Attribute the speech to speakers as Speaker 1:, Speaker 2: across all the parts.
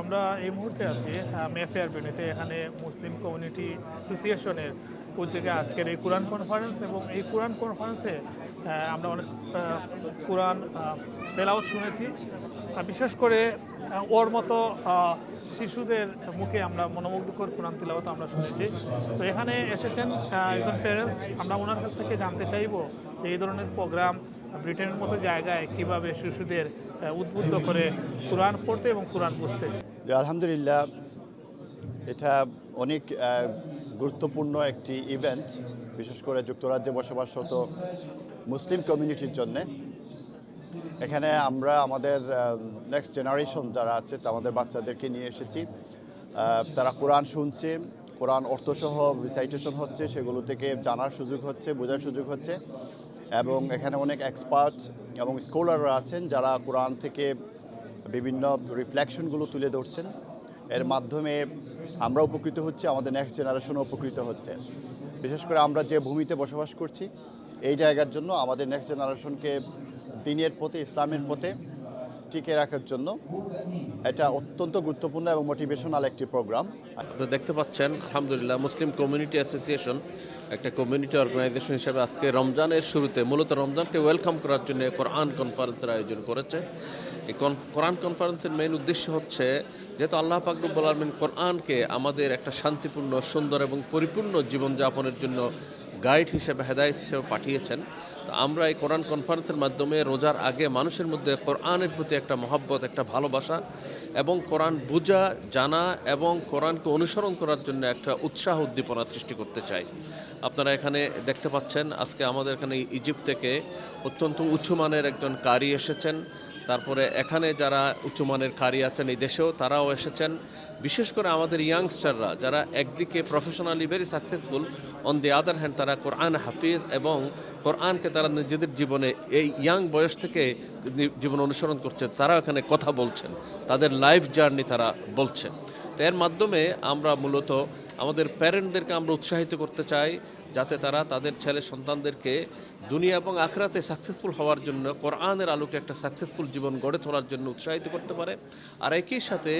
Speaker 1: আমরা এই মুহূর্তে আছি মেফেয়ার বেনেতে, এখানে মুসলিম কমিউনিটি অ্যাসোসিয়েশনের উদ্যোগে আজকের এই কোরআন কনফারেন্স এবং এই কোরআন কনফারেন্সে আমরা অনেক কোরআন তেলাওয়াত শুনেছি। বিশেষ করে ওর মতো শিশুদের মুখে আমরা মনোমুগ্ধকর কোরআন তেলাওয়াত আমরা শুনেছি। তো এখানে এসেছেন একজন প্যারেন্টস আমরা ওনার কাছ থেকে জানতে চাইব যে এই ধরনের প্রোগ্রাম ব্রিটেনের মতো জায়গায় কীভাবে শিশুদের উদ্বুদ্ধ করে কোরআন পড়তে এবং কোরআন বুঝতে।
Speaker 2: আলহামদুলিল্লাহ, এটা অনেক গুরুত্বপূর্ণ একটি ইভেন্ট বিশেষ করে যুক্তরাজ্যে বসবাসরত মুসলিম কমিউনিটির জন্য। এখানে আমরা আমাদের নেক্সট জেনারেশন যারা আছে আমাদের বাচ্চাদেরকে নিয়ে এসেছি। তারা কোরআন শুনছে, কোরআন অর্থসহ রিসাইটেশন হচ্ছে, সেগুলো থেকে জানার সুযোগ হচ্ছে, বোঝার সুযোগ হচ্ছে। এবং এখানে অনেক এক্সপার্ট এবং স্কলাররা আছেন যারা কোরআন থেকে বিভিন্ন রিফ্লেকশনগুলো তুলে ধরছেন। এর মাধ্যমে আমরা উপকৃত হচ্ছে, আমাদের নেক্সট জেনারেশনও উপকৃত হচ্ছে। বিশেষ করে আমরা যে ভূমিতে বসবাস করছি, এই জায়গার জন্য আমাদের নেক্সট জেনারেশনকে দিনের পথে, ইসলামের পথে টিকে রাখার জন্য এটা অত্যন্ত গুরুত্বপূর্ণ এবং মোটিভেশনাল একটি প্রোগ্রাম
Speaker 3: তো দেখতে পাচ্ছেন, আলহামদুলিল্লাহ, মুসলিম কমিউনিটি অ্যাসোসিয়েশন একটা কমিউনিটি অর্গানাইজেশন হিসেবে আজকে রমজানের শুরুতে, মূলত রমজানকে ওয়েলকাম করার জন্য কোরআন কনফারেন্সের আয়োজন করেছে। এই কোরআন কনফারেন্সের মেইন উদ্দেশ্য হচ্ছে, যেহেতু আল্লাহ পাকরুবুল আলমিন কোরআনকে আমাদের একটা শান্তিপূর্ণ, সুন্দর এবং পরিপূর্ণ জীবনযাপনের জন্য গাইড হিসেবে, হেদায়েত হিসেবে পাঠিয়েছেন। তো আমরা এই কোরআন কনফারেন্সের মাধ্যমে রোজার আগে মানুষের মধ্যে কোরআনের প্রতি একটা মহব্বত, একটা ভালোবাসা এবং কোরআন বোঝা, জানা এবং কোরআনকে অনুসরণ করার জন্য একটা উৎসাহ উদ্দীপনা সৃষ্টি করতে চাই। আপনারা এখানে দেখতে পাচ্ছেন, আজকে আমাদের এখানে ইজিপ্ট থেকে অত্যন্ত উঁচু মানের একজন কারি এসেছেন। তারপরে এখানে যারা উচ্চমানের কারি আছেন এই দেশেও তারাও এসেছেন। বিশেষ করে আমাদের ইয়াংস্টাররা যারা একদিকে professionally very successful on the other hand তারা কোরআন হাফিজ এবং কোরআনকে তারা নিজেদের জীবনে এই ইয়াং বয়স থেকে জীবন অনুসরণ করছে তারা এখানে কথা বলছেন। তাদের লাইফ জার্নি তারা বলছে তো এর মাধ্যমে আমরা মূলত আমাদের প্যারেন্টদেরকে আমরা উৎসাহিত করতে চাই যাতে তারা তাদের ছেলে সন্তানদেরকে দুনিয়া এবং আখরাতে সাকসেসফুল হওয়ার জন্য কোরআনের আলোকে একটা সাকসেসফুল জীবন গড়ে তোলার জন্য উৎসাহিত করতে পারে। আর একই সাথে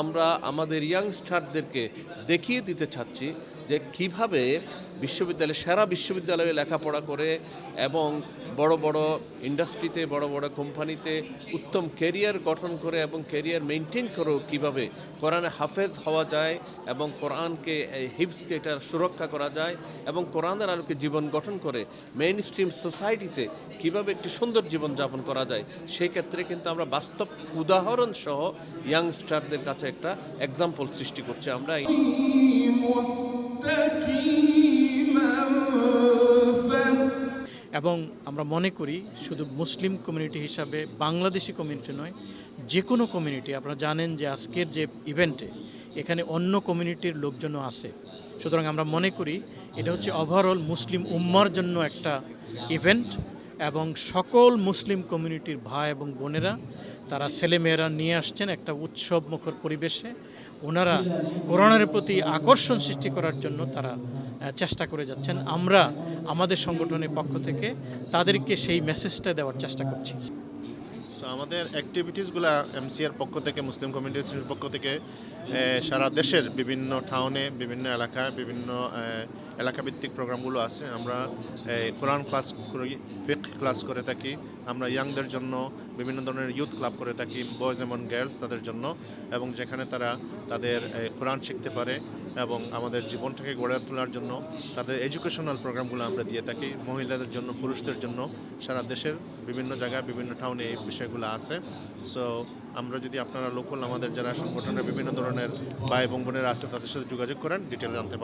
Speaker 3: আমরা আমাদের ইয়াংস্টারদেরকে দেখিয়ে দিতে চাচ্ছি যে কীভাবে বিশ্ববিদ্যালয়ে, সেরা বিশ্ববিদ্যালয়ে লেখাপড়া করে এবং বড় বড় ইন্ডাস্ট্রিতে বড় বড় কোম্পানিতে উত্তম কেরিয়ার গঠন করে এবং কেরিয়ার মেনটেন করেও কীভাবে কোরআনে হাফেজ হওয়া যায় এবং কোরআনকে হিপসকে এটা সুরক্ষা করা যায় এবং কোরআনের আলোকে জীবন গঠন করে মেইন স্ট্রিম সোসাইটিতে কীভাবে একটি সুন্দর জীবনযাপন করা যায় সেই ক্ষেত্রে কিন্তু আমরা বাস্তব উদাহরণ সহ ইয়াংস্টারদের কাছে একটা এক্সাম্পল সৃষ্টি করছি আমরা।
Speaker 4: এবং আমরা মনে করি শুধু মুসলিম কমিউনিটি হিসাবে বাংলাদেশি কমিউনিটি নয়, যে কোনো কমিউনিটি আপনারা জানেন যে আজকের যে ইভেন্টে এখানে অন্য কমিউনিটির লোকজনও আছে। সুতরাং আমরা মনে করি এটা হচ্ছে ওভারঅল মুসলিম উম্মার জন্য একটা ইভেন্ট এবং সকল মুসলিম কমিউনিটির ভাই এবং বোনেরা, তারা ছেলেমেয়েরা নিয়ে আসছেন একটা উৎসব মুখর পরিবেশে। ওনারা কোরআনের প্রতি আকর্ষণ সৃষ্টি করার জন্য তারা চেষ্টা করে যাচ্ছেন। আমরা আমাদের সংগঠনের পক্ষ থেকে তাদেরকে সেই মেসেজটা দেওয়ার চেষ্টা করছি।
Speaker 5: আমাদের অ্যাক্টিভিটিসগুলো এমসিআর পক্ষ থেকে মুসলিম কমিউনিটি পক্ষ থেকে সারা দেশের বিভিন্ন টাউনে বিভিন্ন এলাকায়, বিভিন্ন এলাকাভিত্তিক প্রোগ্রামগুলো আছে। আমরা কোরআন ক্লাস করি, ফিক ক্লাস করে থাকি। আমরা ইয়াংদের জন্য বিভিন্ন ধরনের ইউথ ক্লাব করে থাকি, বয়েজ এবং গার্লস তাদের জন্য। এবং যেখানে তারা তাদের কোরআন শিখতে পারে এবং আমাদের জীবনটাকে গড়ে তোলার জন্য তাদের এডুকেশনাল প্রোগ্রামগুলো আমরা দিয়ে থাকি। মহিলাদের জন্য, পুরুষদের জন্য। সারা দেশের বিভিন্ন জায়গায়, বিভিন্ন টাউনে এই বিষয়গুলো আছে। সো, আমরা যদি আপনারা লোকাল আমাদের যারা সংগঠনের বিভিন্ন ধরনের ভাই এবং বোনেরা আছে, তাদের সাথে যোগাযোগ করেন ডিটেল জানতে